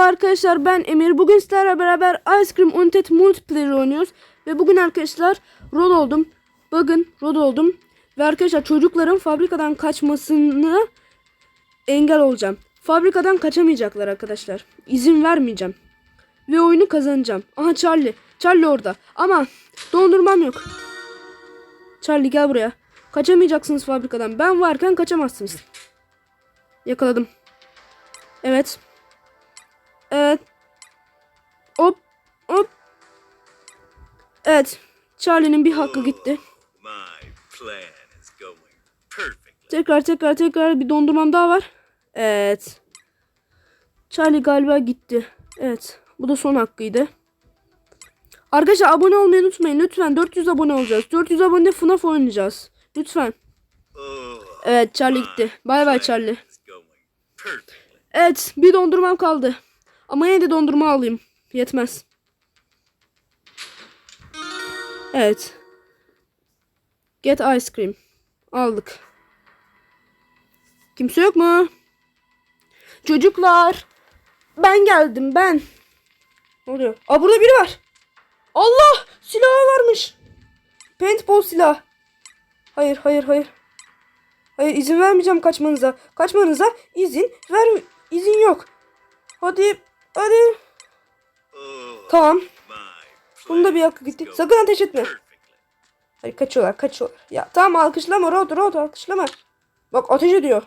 Merhaba arkadaşlar ben Emir. Bugün sizlerle beraber Ice Cream United Multiplayer oynuyoruz. Ve bugün arkadaşlar rol oldum. Bakın rol oldum. Ve arkadaşlar çocukların fabrikadan kaçmasını engel olacağım. Fabrikadan kaçamayacaklar arkadaşlar. İzin vermeyeceğim. Ve oyunu kazanacağım. Aha Charlie. Charlie orada. Ama dondurmam yok. Charlie gel buraya. Kaçamayacaksınız fabrikadan. Ben varken kaçamazsınız. Yakaladım. Evet. Evet. Charlie'nin bir hakkı gitti. Tekrar tekrar tekrar bir dondurmam daha var. Evet. Charlie galiba gitti. Evet. Bu da son hakkıydı. Arkadaşlar abone olmayı unutmayın. Lütfen 400 abone olacağız. 400 abone FNAF oynayacağız. Lütfen. Oh, Evet Charlie gitti. Bay bay Charlie. Evet bir dondurmam kaldı. Ama yine de dondurma alayım. Yetmez. Evet. Get ice cream. Aldık. Kimse yok mu? Çocuklar. Ben geldim ben. Ne oluyor? Aa burada biri var. Allah! Silahı varmış. Paintball silah. Hayır hayır hayır. Hayır izin vermeyeceğim kaçmanıza. Kaçmanıza izin ver izin yok. Hadi hadi. Tamam. Bunda plan bir hakkı gitti. Sakın ateş etme. Hayır kaçıyorlar kaçıyorlar. Ya tamam alkışlama Rod Rod alkışlama. Bak ateş ediyor.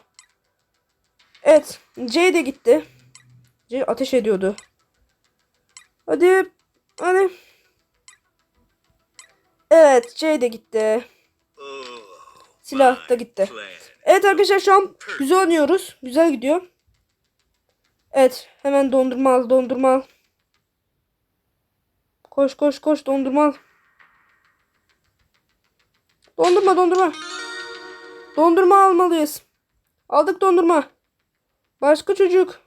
Evet. C de gitti. C ateş ediyordu. Hadi. Hadi. Evet C de gitti. Silah da gitti. Evet arkadaşlar şu an güzel oynuyoruz. Güzel gidiyor. Evet hemen dondurma al dondurma al. Koş koş koş dondurma. Dondurma dondurma. Dondurma almalıyız. Aldık dondurma. Başka çocuk.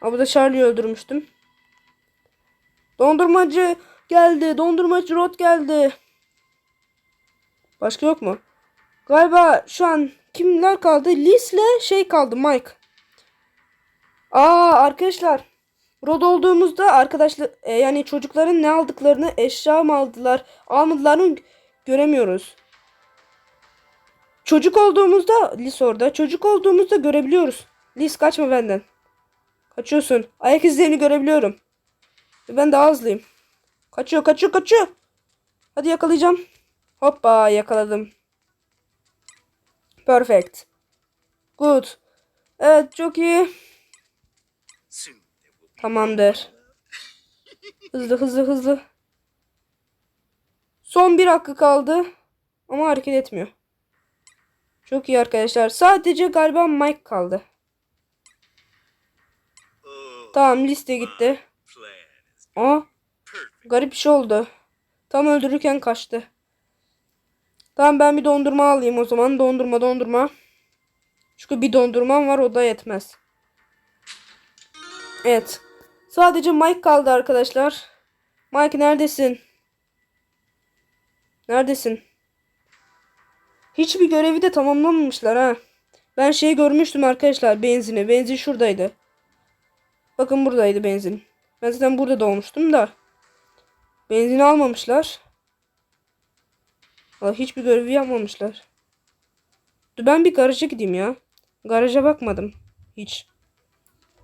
Aa, bu da Charlie'yi öldürmüştüm. Dondurmacı geldi. Dondurmacı Rod geldi. Başka yok mu? Galiba şu an kimler kaldı? Lis'le şey kaldı Mike. Aa arkadaşlar. Rod olduğumuzda arkadaşlar e, yani çocukların ne aldıklarını eşya mı aldılar almadılarını göremiyoruz. Çocuk olduğumuzda Lis orada. Çocuk olduğumuzda görebiliyoruz. Lis kaçma benden. Kaçıyorsun. Ayak izlerini görebiliyorum. Ben daha hızlıyım. Kaçıyor kaçıyor kaçıyor. Hadi yakalayacağım. Hoppa yakaladım. Perfect. Good. Evet çok iyi. Tamamdır. Hızlı hızlı hızlı. Son bir hakkı kaldı. Ama hareket etmiyor. Çok iyi arkadaşlar. Sadece galiba Mike kaldı. Tamam liste gitti. Aa garip bir şey oldu. Tam öldürürken kaçtı. Tamam ben bir dondurma alayım o zaman. Dondurma dondurma. Çünkü bir dondurmam var o da yetmez. Evet. Sadece Mike kaldı arkadaşlar. Mike neredesin? Neredesin? Hiçbir görevi de tamamlamamışlar ha. Ben şeyi görmüştüm arkadaşlar benzini. Benzin şuradaydı. Bakın buradaydı benzin. Ben zaten burada doğmuştum da. Benzin almamışlar. Valla hiçbir görevi yapmamışlar. Dur ben bir garaja gideyim ya. Garaja bakmadım. Hiç.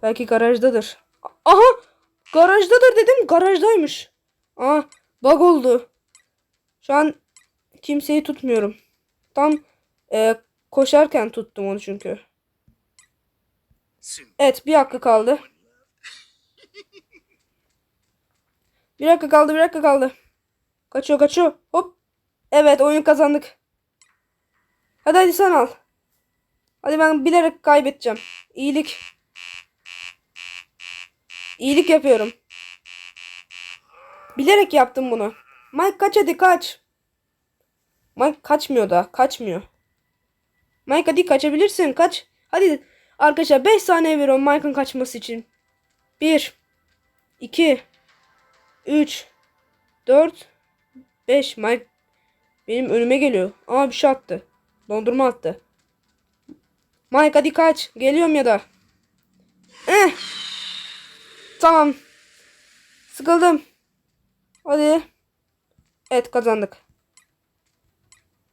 Belki garajdadır. Aha! Garajdadır dedim. Garajdaymış. Aa, bug oldu. Şu an kimseyi tutmuyorum. Tam e, koşarken tuttum onu çünkü. Evet bir hakkı kaldı. Bir dakika kaldı bir dakika kaldı. Kaçıyor kaçıyor. Hop. Evet oyunu kazandık. Hadi hadi sen al. Hadi ben bilerek kaybedeceğim. İyilik. İyilik yapıyorum. Bilerek yaptım bunu. Mike kaç hadi kaç. Mike kaçmıyor da. Kaçmıyor. Mike hadi kaçabilirsin. Kaç. Hadi arkadaşlar 5 saniye veriyorum Mike'ın kaçması için. 1 2 3 4 5 Mike benim önüme geliyor. Ama bir şey attı. Dondurma attı. Mike hadi kaç. Geliyorum ya da. Eh. Tamam. Sıkıldım. Hadi. Evet kazandık.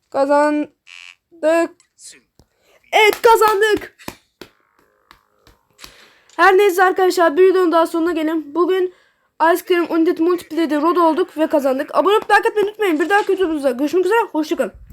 Kazandık. Evet kazandık. Her neyse arkadaşlar bir videonun daha sonuna gelin. Bugün Ice Cream Unlimited Multiplayer'de rod olduk ve kazandık. Abone olup like atmayı unutmayın. Bir daha videomuzda görüşmek üzere. Hoşçakalın.